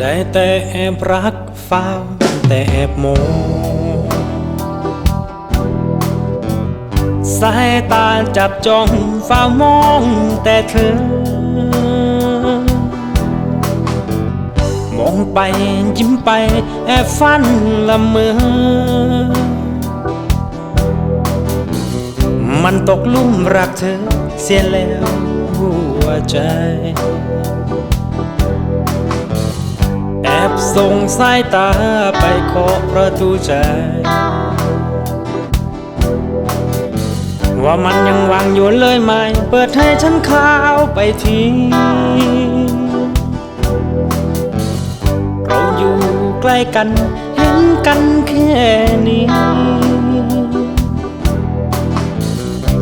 ได้แต่แอบรักเฝ้าแต่แอบมองสายตาจับจ้องเฝ้ามองแต่เธอ มองไปยิ้มไปแอบฝันละเมอ มันตกลุ่มรักเธอเสียแล้วหัวใจ แอบส่งสายตาไปเคาะประตูใจ ว่ามันยังวางอยู่เลยไหม เปิดให้ฉันเข้าวไปทีเราอยู่ใกล้กัน เห็นกันแค่นี้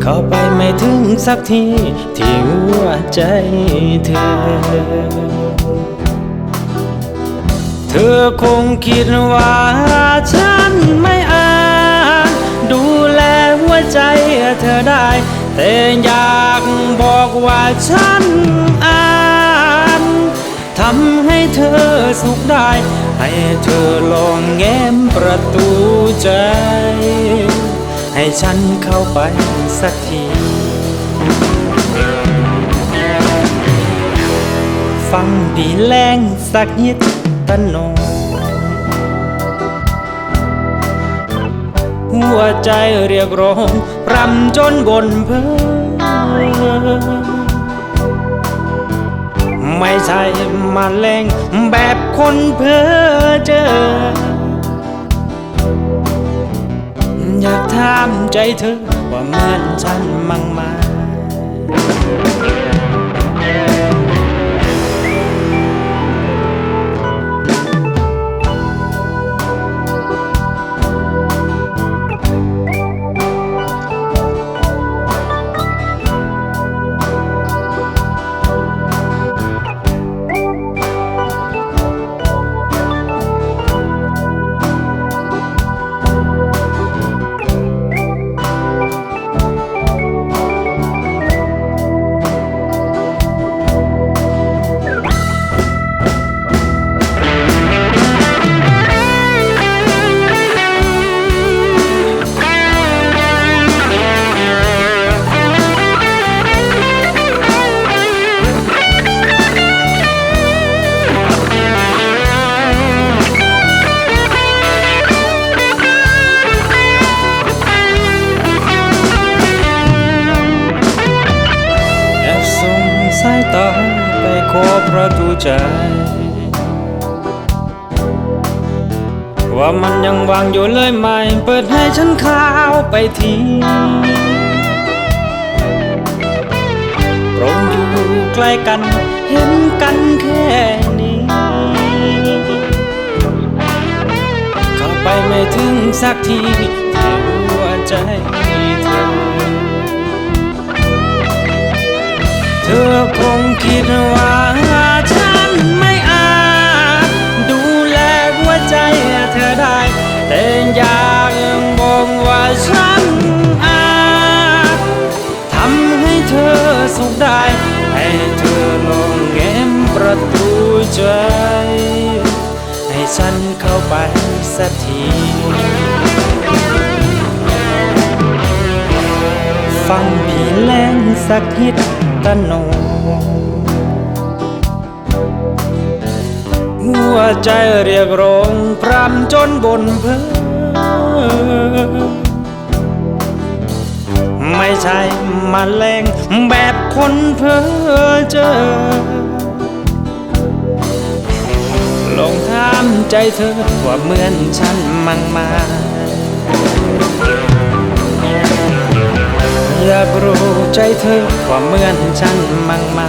เข้าไปไม่ถึงสักที ที่หัวใจเธอ เธอคงคิดว่าฉันไม่อาจดูแลหัวใจเธอได้ แต่อยากบอกว่าฉันอาจทำให้เธอสุขได้ ให้เธอลองแง้มประตูใจ ให้ฉันเข้าไปสักทีฟังดีแรงสักนิด ตะโนหัวใจเรียกร้องรำจนบนเพ้อไม่ใช่มาแรงแบบคนเพ้อเจอ อยากถามใจเธอว่าเหมือนฉันมั่งไหมา สายตาไปขอประตูใจ ว่ามันยังวางอยู่เลยไหม เปิดให้ฉันเข้าวไปทีเราอยู่ใกล้กัน เห็นกันแค่นี้เข้าไปไม่ถึงสักทีที่หัวใจ เธอคงคิดว่าฉันไม่อาจดูแลหัวใจเธอได้ แต่อยากบอกว่าฉันอาจทำให้เธอสุขได้ ให้เธอลองแง้มประตูใจ ให้ฉันเข้าไปสักทีฟังพี่แรงสักนิด ตโน หัวใจเรียกร้องพรำจนบนเพ้อไม่ใช่มาแรงแบบคนเพ้อเจอลองถามใจเธอว่าเหมือนฉันมั่งไหมา อยากรู้ใจเธอว่าเหมือนฉันมั่งมา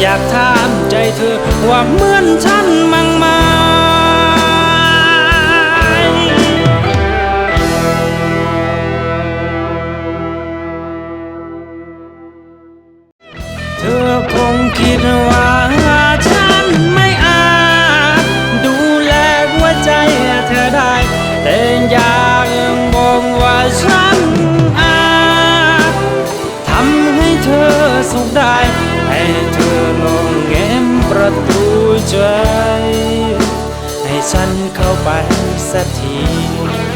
อยากถามใจเธอว่าเหมือนฉันมั่ง ธอสุขได้ ให้เธอลองแง้มประตูใจ ให้ฉันเข้าไปสักที